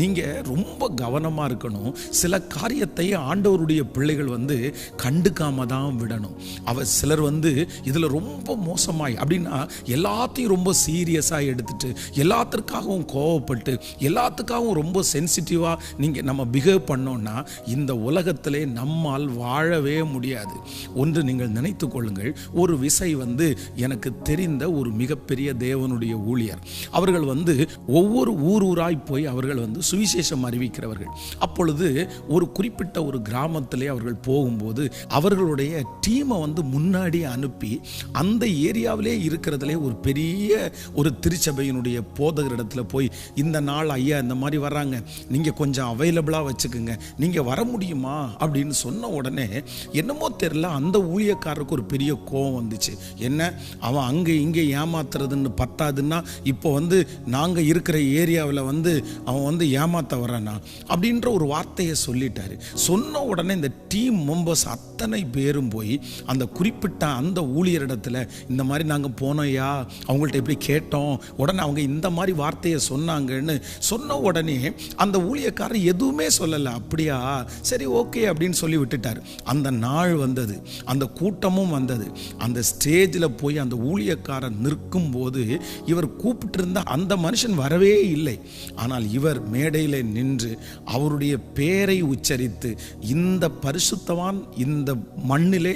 நீங்கள் ரொம்ப கவனமாக இருக்கணும். சில காரியத்தை ஆண்டவருடைய பிள்ளைகள் வந்து கண்டுக்காம தான் விடணும். அவ சிலர் வந்து இதில் ரொம்ப மோசமாய் அப்படின்னா எல்லாத்தையும் ரொம்ப சீரியஸாக எடுத்துட்டு எல்லாத்திற்காகவும் கோவப்பட்டு எல்லாத்துக்காகவும் ரொம்ப சென்சிட்டிவாக நீங்கள் நம்ம பிஹேவ் பண்ணோம்னா இந்த உலகத்திலே நம்மால் வாழவே முடியாது. ஒன்று நீங்கள் நினைத்து கொள்ளுங்கள் ஒரு விசை வந்து எனக்கு தெரிந்த ஒரு மிகப்பெரிய தேவனுடைய ஊழியர். அவர்கள் வந்து ஒவ்வொரு ஊர் ஊராய் போய் அவர்கள் வந்து சுவிசேஷம் அறிவிக்கிறவர்கள். அப்பொழுது ஒரு குறிப்பிட்ட ஒரு கிராமத்திலே அவர்கள் போகும்போது அவர்களுடைய டீமை வந்து முன்னாடி அனுப்பி அந்த ஏரியாவிலே இருக்கிறதுலே ஒரு பெரிய ஒரு திருச்சபையினுடைய போதகர் இடத்துல போய் இந்த நாள் ஐயா இந்த மாதிரி வர்றாங்க. நீங்கள் கொஞ்சம் அவைலபிளாக வச்சுக்கோங்க. நீங்கள் வர முடியுமா? அப்படின்னு சொன்ன உடனே என்னமோ தெரில அந்த ஊழியக்காரருக்கு ஒரு பெரிய கோவம் வந்துச்சு. என்ன? அவன் அங்கே இங்கே ஏமாத்துறதுன்னு பத்தாதுன்னா இப்போ வந்து நாங்கள் இருக்கிற ஏரியாவில் வந்து அவன் வந்து ஏமாத்த வரானா அப்படின்ற ஒரு வார்த்தையை சொல்லிட்டாரு. சொன்ன உடனே இந்த டீம் மெம்பர்ஸ் அத்தனை பேரும் போய் அந்த குறிப்பிட்ட அந்த ஊழியரிடத்துல இந்த மாதிரி நாங்கள் போனோயா அவங்கள்ட்ட எப்படி கேட்டோம்? உடனே அவங்க இந்த மாதிரி வார்த்தையை சொன்னாங்கன்னு சொன்ன உடனே அந்த ஊழியக்காரர் எதுவுமே சொல்லலை. அப்படியா? சரி ஓகே அப்படின்னு சொல்லி விட்டுட்டார். அந்த நாள் வந்தது. அந்த கூட்டமும் வந்தது. அந்த ஸ்டேஜில் போய் அந்த ஊழியக்காரர் நிற்கும் போது இவர் கூப்பிட்டு இருந்த அந்த மனுஷன் வரவே இல்லை. ஆனால் இவர் மேடையில் நின்று அவருடைய பேரை உச்சரித்து இந்த பரிசுத்தவான் இந்த மண்ணிலே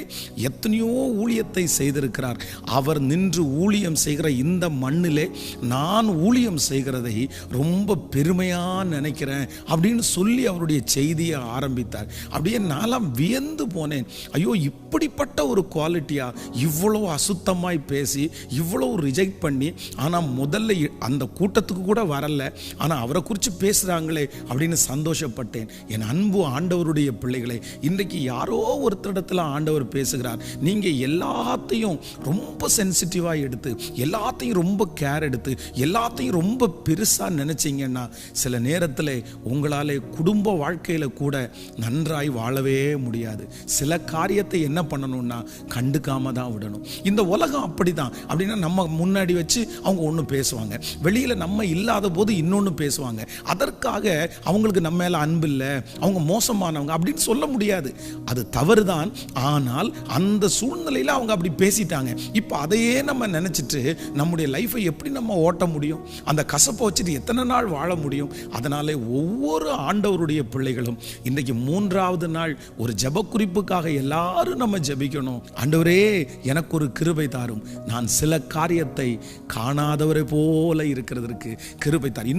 எத்தனையோ ஊழியத்தை செய்திருக்கிறார். அவர் நின்று ஊழியம் செய்கிற இந்த மண்ணிலே நான் ஊழியம் செய்கிறதை ரொம்ப பெருமையாக நினைக்கிறேன் அப்படின்னு சொல்லி அவருடைய செய்தியை ஆரம்பித்தார். அப்படியே நான்லாம் வியந்து போனேன். ஐயோ இப்படிப்பட்ட ஒரு குவாலிட்டியாக இவ்வளோ அசுத்தமாய் பேசி இவ்வளோ ரிஜெக்ட் பண்ணி ஆனால் முதல்ல அந்த கூட்டத்துக்கு கூட வரல. ஆனால் அவரை குறித்து பேசுகிறாங்களே அப்படின்னு சந்தோஷப்பட்டேன். என் அன்பு ஆண்டவருடைய பிள்ளைகளை இன்றைக்கு யாரோ ஒருத்தரிடத்துல ஆண்டவர் பேசுகிறார். நீங்கள் எல்லாத்தையும் ரொம்ப சென்சிட்டிவாக எடுத்து எல்லாத்தையும் ரொம்ப கேர் எடுத்து எல்லாத்தையும் ரொம்ப பெருசாக நினச்சிங்கன்னா சில நேரத்தில் உங்களாலே குடும்ப வாழ்க்கையில் கூட நன்றாய் வாழவே முடியாது. சில காரியத்தை என்ன பண்ணணும்னா கண்டுக்காம தான் விடணும். இந்த உலகம் அப்படிதான். அப்படின்னா நம்ம முன்னாடி வச்சு அவங்க ஒன்று பேசுவாங்க. வெளியில் நம்ம இல்லாத போது இன்னொன்று பேசுவாங்க. அதை அதற்காக அவங்களுக்கு நம்ம மேலே அன்பு இல்லை அவங்க மோசமானவங்க அப்படின்னு சொல்ல முடியாது. அது தவறு தான் ஆனால் அந்த சூழ்நிலையில் அவங்க அப்படி பேசிட்டாங்க. இப்போ அதையே நம்ம நினச்சிட்டு நம்முடைய லைஃப்பை எப்படி நம்ம ஓட்ட முடியும்? அந்த கசப்பை வச்சுட்டு எத்தனை நாள் வாழ முடியும்? அதனாலே ஒவ்வொரு ஆண்டவருடைய பிள்ளைகளும் இன்றைக்கு மூன்றாவது நாள் ஒரு ஜெப குறிப்புக்காக எல்லாரும் நம்ம ஜெபிக்கணும். ஆண்டவரே எனக்கு ஒரு கிருபை தாரும். நான் சில காரியத்தை காணாதவரை போல இருக்கிறதற்கு கிருபை தார்